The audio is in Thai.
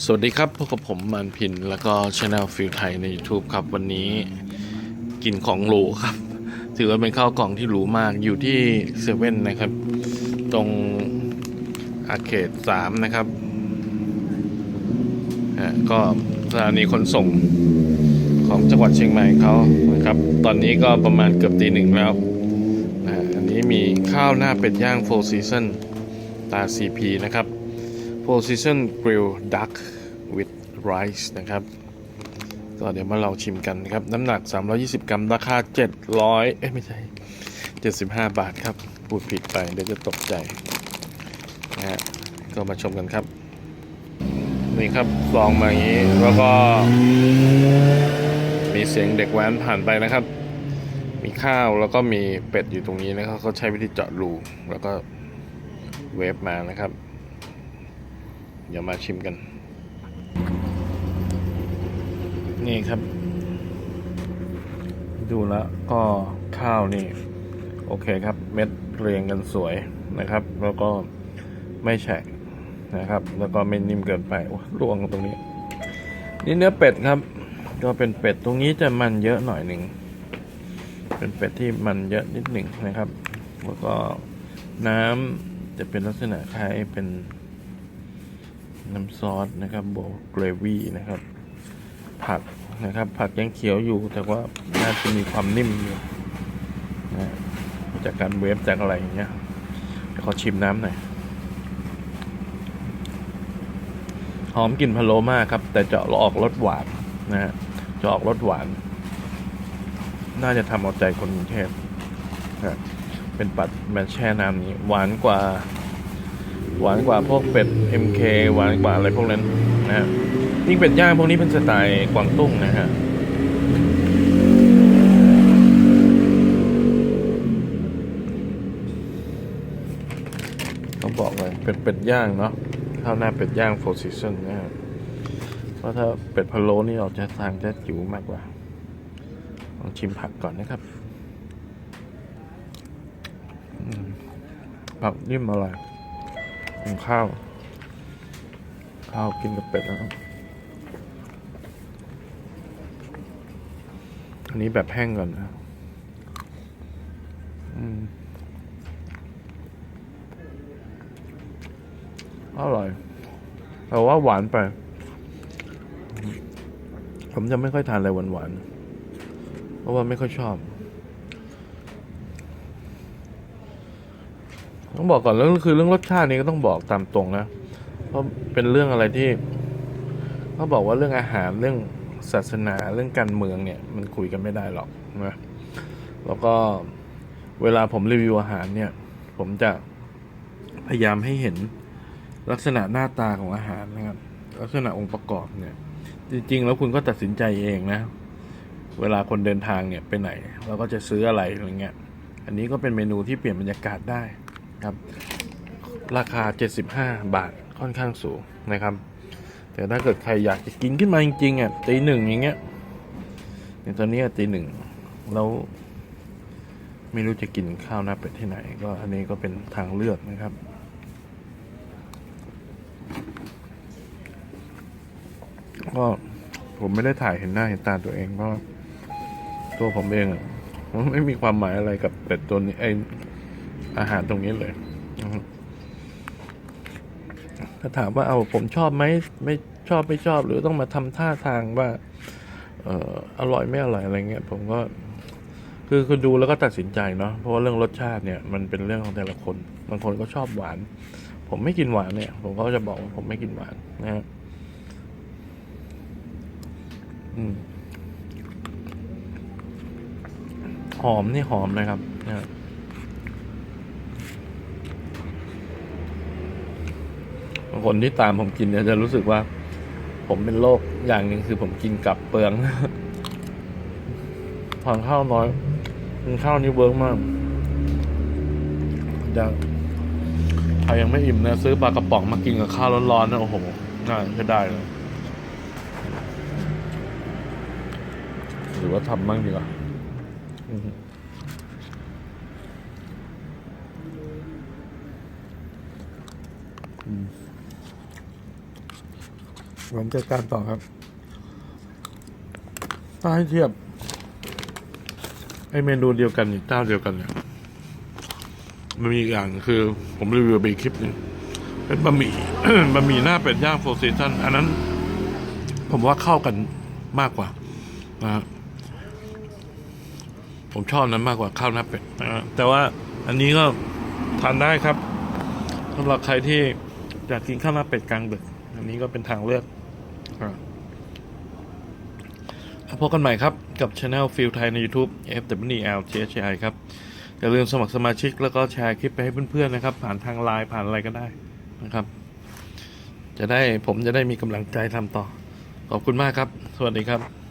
สวัสดีครับพบกับผมมันพิน แล้วก็ช anel ฟิลไทยใน YouTube ครับ วันนี้กินของหรูครับ ถือว่าเป็นข้าวกล่องที่หรูมากอยู่ที่เซเว่นนะครับ ตรงอาเขตสามนะครับอ่าก็สถานีขนส่งของจังหวัดเชียงใหม่เขานะครับ ตอนนี้ก็ประมาณเกือบตีหนึ่งแล้วอ่าอันนี้มีข้าวหน้าเป็ดย่าง Four Season ตา CP นะครับ Position Grill Duck with Rice นะครับ ก็เดี๋ยวมาเราชิมกันนะครับ น้ำหนัก 320 กรัม ราคา 700 เอ้ยไม่ใช่ 75 บาทครับ พูดผิดไป เดี๋ยวจะตกใจนะฮะก็มาชมกันครับ นี่ครับลองมาอย่างนี้ แล้วก็ มีเสียงเด็กแว้นผ่านไปนะครับ มีข้าวแล้วก็มีเป็ดอยู่ตรงนี้นะครับเขาใช้วิธีเจาะรูแล้วก็เวฟมานะครับ เดี๋ยวมาชิมกัน นี่ครับ ดูแล้วก็ข้าวนี่ โอเคครับ เม็ดเรียงกันสวยนะครับ แล้วก็ไม่แฉะนะครับ แล้วก็ไม่นิ่มเกินไปโอ้ร่วงตรงนี้ นี่เนื้อเป็ดครับ ก็เป็นเป็ดตรงนี้จะมันเยอะหน่อยหนึ่งเป็นเป็ดที่มันเยอะนิดหนึ่งนะครับ แล้วก็น้ำจะเป็นลักษณะคล้ายเป็น น้ำซอสนะครับโบเกรวี่นะครับ ผักนะครับ ผักยังเขียวอยู่ แต่ว่าน่าจะมีความนิ่มอยู่นะจากการเวฟจากอะไรอย่างเงี้ยขอชิมน้ำหน่อยหอมกลิ่นพะโล้มากครับ แต่จะออกรสหวานนะฮะจะออกรสหวาน น่าจะทำเอาใจคนกรุงเทพนะเป็นปัดแมนแช่น้ำนี้หวานกว่า หวานกว่าพวกเป็ด MK หวานกว่าอะไรพวกนั้นนะฮะยิ่งเป็ดย่างพวกนี้เป็นสไตล์กวางตุ้งนะฮะต้องบอกเลยเป็ดเป็ดย่างเนาะข้าวหน้าเป็ดย่าง four season นะฮะเพราะถ้าเป็ดพะโล้นี่ออกจะทางจะจิ๋วมากกว่าลองชิมผักก่อนนะครับผักนิ่มอร่อย ข้าว ข้าวกินกับเป็ดนะครับอันนี้แบบแห้งก่อนนะอร่อยแต่ว่าหวานไป ผมจะไม่ค่อยทานอะไรหวานๆ เพราะว่าไม่ค่อยชอบ ต้องบอกก่อนเรื่องคือเรื่องรสชาตินี้ก็ต้องบอกตามตรงนะเพราะเป็นเรื่องอะไรที่เขาบอกว่าเรื่องอาหารเรื่องศาสนาเรื่องการเมืองเนี่ย มันคุยกันไม่ได้หรอกนะแล้วก็เวลาผมรีวิวอาหารเนี่ย ผมจะพยายามให้เห็นลักษณะหน้าตาของอาหารนะครับ ลักษณะองค์ประกอบเนี่ย จริง ๆ แล้วคุณก็ตัดสินใจเองนะ เวลาคนเดินทางเนี่ยไปไหน เราก็จะซื้ออะไรอะไรเงี้ยอันนี้ก็เป็นเมนูที่เปลี่ยนบรรยากาศได้ ครับ ราคา 75 บาทค่อนข้างสูงนะครับ แต่ถ้าเกิดใครอยากจะกินขึ้นมาจริงๆอะตีหนึ่งอย่างเงี้ยอย่างตอนนี้ตีหนึ่งแล้วไม่รู้จะกินข้าวหน้าเป็ดที่ไหน ก็อันนี้ก็เป็นทางเลือกนะครับก็ผมไม่ได้ถ่ายเห็นหน้าเห็นตาตัวเองเพราะตัวผมเองอะผมไม่มีความหมายอะไรกับเป็ดตัวนี้ไอ อาหารตรงนี้เลยถ้าถามว่าเอาผมชอบไหมไม่ชอบไม่ชอบหรือต้องมาทำท่าทางว่า เอออร่อยไม่อร่อยอะไรเงี้ยผมก็ คือคือดูแล้วก็ตัดสินใจเนาะเพราะว่าเรื่องรสชาติเนี่ยมันเป็นเรื่องของแต่ละคนบางคนก็ชอบหวาน ผมไม่กินหวานเนี่ย ผมก็จะบอกว่าผมไม่กินหวานนะฮะหอมนี่หอมนะครับนะฮะบาง คนที่ตามผมกินเนี่ยจะรู้สึกว่า ผมเป็นโรคอย่างหนึ่งคือผมกินกลับเปลืองทานข้าวน้อยกินข้าวนี่เวิร์กมากจะใครยังไม่อิ่มนะซื้อปลากระป๋องมากินกับข้าวร้อนๆนะโอ้โหน่าจะได้เลยหรือว่าทำบ้างดีกว่าอืม ผมจัดการต่อครับ ถ้าให้เทียบ ไอเมนูเดียวกันอีกเจ้าเดียวกันเนี่ยมันมีอีกอย่างคือ ผมรีวิวไปคลิปหนึ่งเป็นบะหมี่บะหมี่หน้าเป็ดย่างโฟร์ซีซันอันนั้น ผมว่าเข้ากันมากกว่านะฮะผมชอบนั้นมากกว่าข้าวหน้าเป็ดนะฮะแต่ว่าอันนี้ก็ทานได้ครับสำหรับใครที่อยากกินข้าวหน้าเป็ดกลางดึก อันนี้ก็เป็นทางเลือก พบกันใหม่ครับ กับช anel ฟิลไทยใน YouTube f w l t h i ครับ อย่าลืมสมัครสมาชิกแล้วก็แชร์คลิปไปให้เพื่อนๆนะครับ ผ่านทางไลน์ผ่านอะไรก็ได้นะครับ จะได้ผมจะได้มีกำลังใจทำต่อ ขอบคุณมากครับ สวัสดีครับ